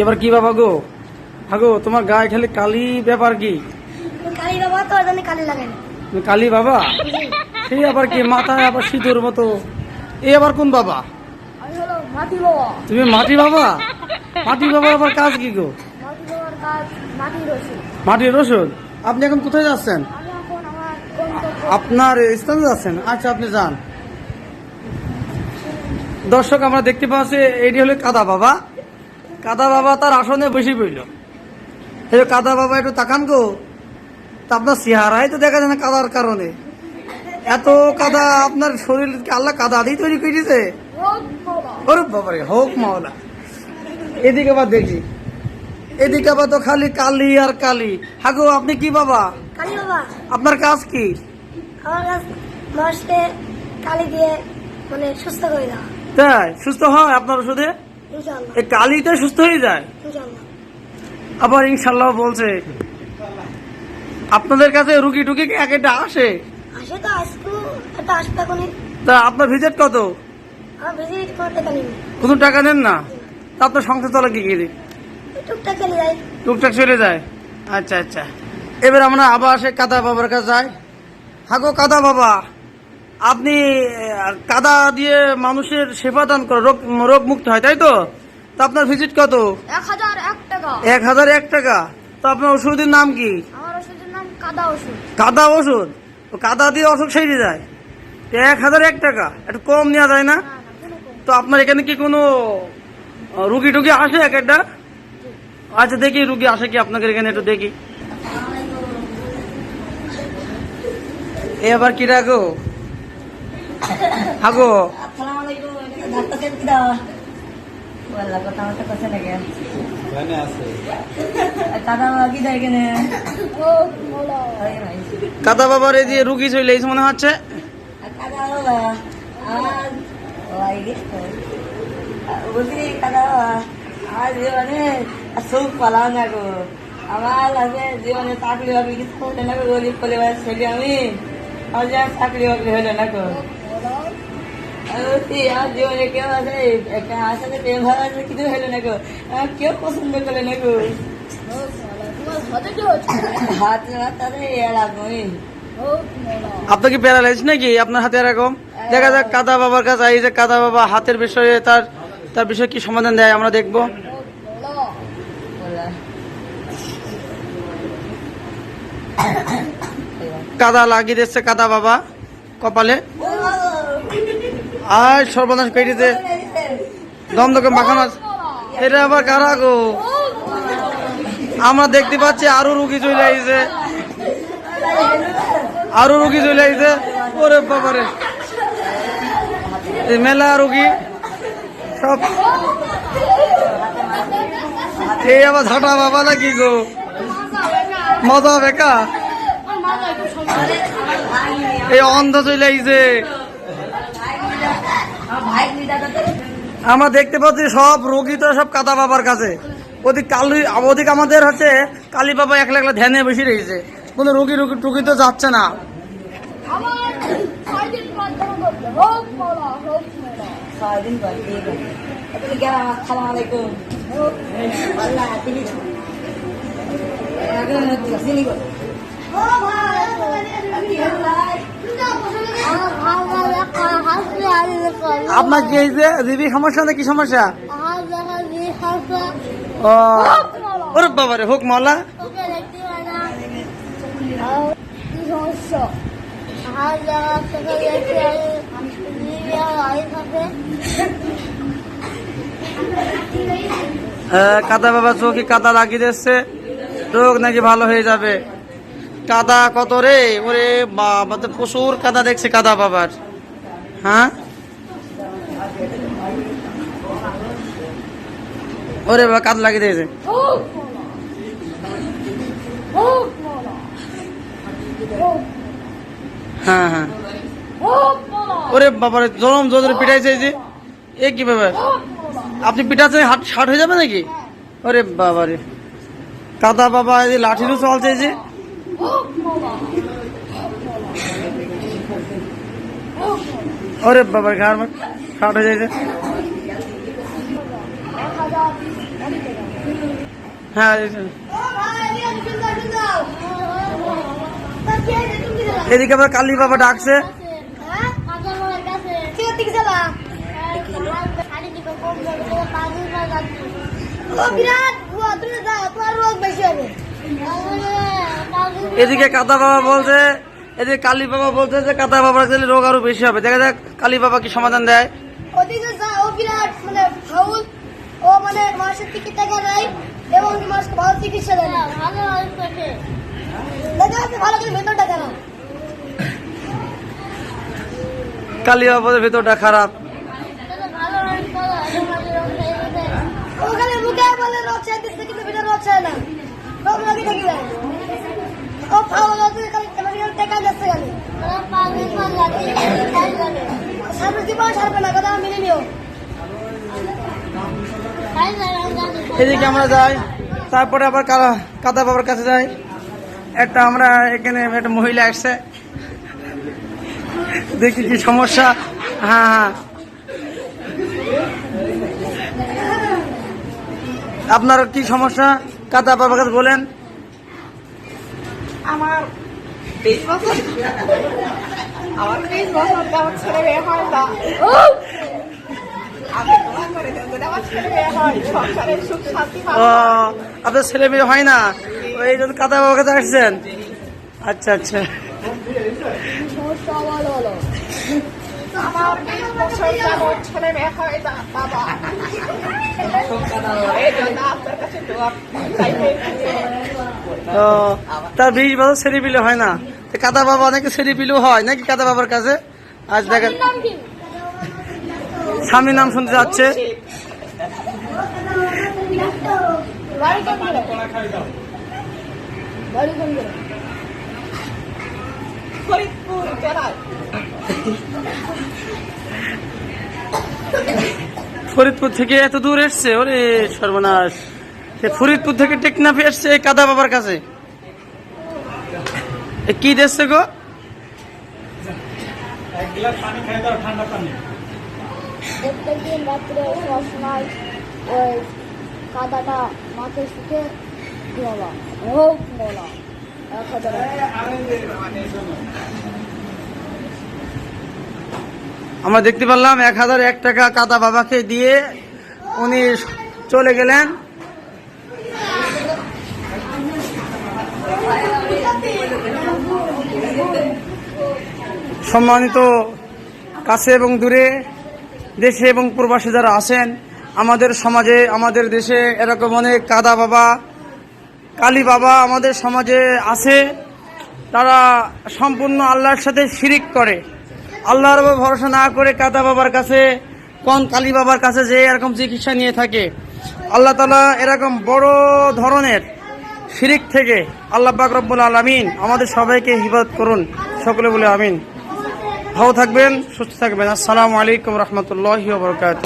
এবার কি বাবা গো? হাগো তোমার গায়ে খালি কালি ব্যাপার কি? কালী বাবা তো ওই জন্য লাগে কালি বাবা? সেই আবার কি মাথায় আবার সিঁদুর মতো? এ আবার কোন বাবা? মাটি বাবা। তুমি মাটি বাবা? মাটি বাবা আবার কাজ কি গো? মাটির রসুন? আপনি এখন কোথায় যাচ্ছেন? আপনার স্থানে যাচ্ছেন? আচ্ছা আপনি যান। দর্শক আমরা দেখতে পাচ্ছি এটি হলো কাদা বাবা। কাদা বাবা তার আসনে বসে পড়ল। এই কাদা বাবা একটু তাকান গো তা আপনার চেহারাই তো দেখা যায় না কাদার কারণে। এত কাদা আপনার শরীর আল্লাহ কাদা দিয়ে তৈরি করেছে? ওরে বাবারে হোক মাওলা। এদিকে আবার দেখি। এদিকে আবার তো খালি কালি আর কালি। হাগো আপনি কি বাবা? আপনার কাজ কি? মানুষকে কালী দিয়ে মানে সুস্থ করে দেওয়া। তাই সুস্থ হয় আপনার ওষুধে? কালিতে সুস্থ হয়ে যায়? আবার ইনশাল্লাহ বলছে আপনাদের কাছে রুগী টুকি এক একটা আসে? আসে তো আপনার ভিজিট কত? কোনো টাকা নেন না? তা আপনার সংসার চলা কি গিয়ে? টুকটাক চলে যায়। টুকটাক চলে যায়? আচ্ছা আচ্ছা। এবার আমরা আবার সে কাদা বাবার কাছে যাই। হাগো কাদা বাবা। আপনি কাদা দিয়ে মানুষের সেবা দান করে রোগ রোগ মুক্ত হয় তাই তো? তা আপনার ভিজিট কত? এক হাজার এক টাকা। এক হাজার এক টাকা। তো আপনার ওষুধের নাম কি? আমার ওষুধের নাম কাদা ওষুধ। কাদা ওষুধ? ও কাদা দিয়ে অসুখ সেরে যায়? তো এক হাজার এক টাকা। একটু কম নেওয়া যায় না? কোনো কম তো আপনার এখানে কি কোনো রুগী টুগি আসে এক একটা? আচ্ছা দেখি রুগী আসে কি আপনাদের এখানে একটু দেখি। এ আবার কি রাখো হাগো কাদা বাবার এই যে রুগী চলে এসে মনে হচ্ছে। আমার জীবনে চাকরি বাকরি কিছু হলো না গরিব পরিবার ছেলে আমি। আমার চাকরি বাকরি হলো না আমার জীবনে ভালোবাসা কিছু না কেউ না কি নাকি? আপনার হাতে এরকম? দেখা যাক, কাদা বাবার কাছে, এই যে কাদা বাবা হাতের বিষয়ে তার তার বিষয়ে কি সমাধান দেয়, আমরা দেখব। কাদা লাগিয়ে দিচ্ছে কাদা বাবা কপালে। আর সর্বনাশ দিতে দমদকে মাখানো আছে। এটা আবার কারা গো? আমরা দেখতে পাচ্ছি আরও রুগী চলে আইছে। আরও রুগী চলে আইছে। ওরে বাবারে মেলা রুগী। সব এই আবার ঝাঁটা বাবা নাকি গো? মজা বেকা এই অন্ধ চলে আইছে। আমরা দেখতে পাচ্ছি সব রোগী তো সব কাদা বাবার কাছে। ওদিক কালি ওদিক আমাদের হচ্ছে কালী বাবা একলা একলা ধ্যানে বসে রয়েছে। কোনো রোগী রোগী টুকি তো যাচ্ছে না। আপনার কি এই যে সমস্যা না কি সমস্যা? ও, ওরে বাবারে, হোক মলা কাদা বাবা চোখে কাদা লাগিয়ে দিচ্ছে। রোগ নাকি ভালো হয়ে যাবে। কাদা কত রে? ওরে বাবা, তো প্রচুর কাদা দেখছে কাদা বাবার। হ্যাঁ? ওরে বাবা, কাদা লাগিয়ে দিয়েছে। হ্যাঁ হ্যাঁ। ওরে এ আপনি পিটাতে হাট হয়ে যাবে নাকি? ওরে বাবারে কাদা বাবা, এই লাঠিরও চলছে এই যে হোক বলো ওরে বাবার ঘাড় শার্ট হয়ে যাচ্ছে এক হাজার এক টাকা হ্যাঁ এদিকে আবার কালী বাবা ডাকছে এদিকে কাদা বাবা বলছে এদিকে কালী বাবা বলছে যে কাদা বাবার কাছে রোগ আরও বেশি হবে। দেখা যাক কালী বাবা কি সমাধান দেয়। ওদিকে যা ও বিরাট মানে ফাউল। ও মানে মাসের থেকে টাকা নেয় এবং মাস ভালো চিকিৎসা দেয়। না ভালো দেখা যাচ্ছে ভালো করে ভেতর টাকা কালী বাবার ভেতরটা খারাপ। ওখানে মুখে বলে রোগ চাইতেছে কিন্তু ভিতরে রোগ চায় না। রোগ লাগে থাকি যায়। এদিকে আমরা যাই, তারপরে আবার কালা- কাদা বাবার কাছে যাই। একটা আমরা এখানে একটা মহিলা আসছে। দেখি কি সমস্যা। হ্যাঁ হ্যাঁ। আপনার কি সমস্যা? কাদা বাবার কাছে বলেন। আমার তেইশ বছর আমার তেইশ বছর আমার ছেলে মেয়ে হয় না আপনার ছেলে মেয়ে হয় না? ওই জন্য কাদা বাবার কাছে আসছেন? আচ্ছা আচ্ছা। আমার ছেলে মেয়ে হয় না বাবা তার বিশ বছর ছেড়ে পিলে হয় না। তো কাদা বাবা অনেকে ছেড়ে পিলেও হয় নাকি কাদা বাবার কাছে? আজ দেখেন স্বামীর নাম শুনতে যাচ্ছে? ফরিদপুর ফরিদপুর থেকে এত দূর এসছে? ওরে সর্বনাশ। সে ফরিদপুর থেকে টেকনাফে এসছে এই কাদা বাবার কাছে। এ কি দেখছে গো? কাদাটা মাথায় শুকে ঘুমাবা হোক ঘুমাবা এক হাজার। আমরা দেখতে পারলাম এক হাজার এক টাকা কাদা বাবাকে দিয়ে উনি চলে গেলেন। সম্মানিত কাছে এবং দূরে, দেশে এবং প্রবাসী যারা আছেন, আমাদের সমাজে, আমাদের দেশে এরকম অনেক কাদা বাবা, কালী বাবা আমাদের সমাজে আছে। তারা সম্পূর্ণ আল্লাহর সাথে শিরিক করে। আল্লাহর ভরসা না করে কাদা বাবার কাছে, কোন কালী বাবার কাছে যে এরকম চিকিৎসা নিয়ে থাকে। আল্লাহ তালা এরকম বড় ধরনের শিরিক থেকে আল্লাহ পাক রব্বুল আলমিন আমাদের সবাইকে হিফাজত করুন। সকলে বলে আমিন। ভালো থাকবেন, সুস্থ থাকবেন। আসসালামু আলাইকুম রহমতুল্লাহ বরকাত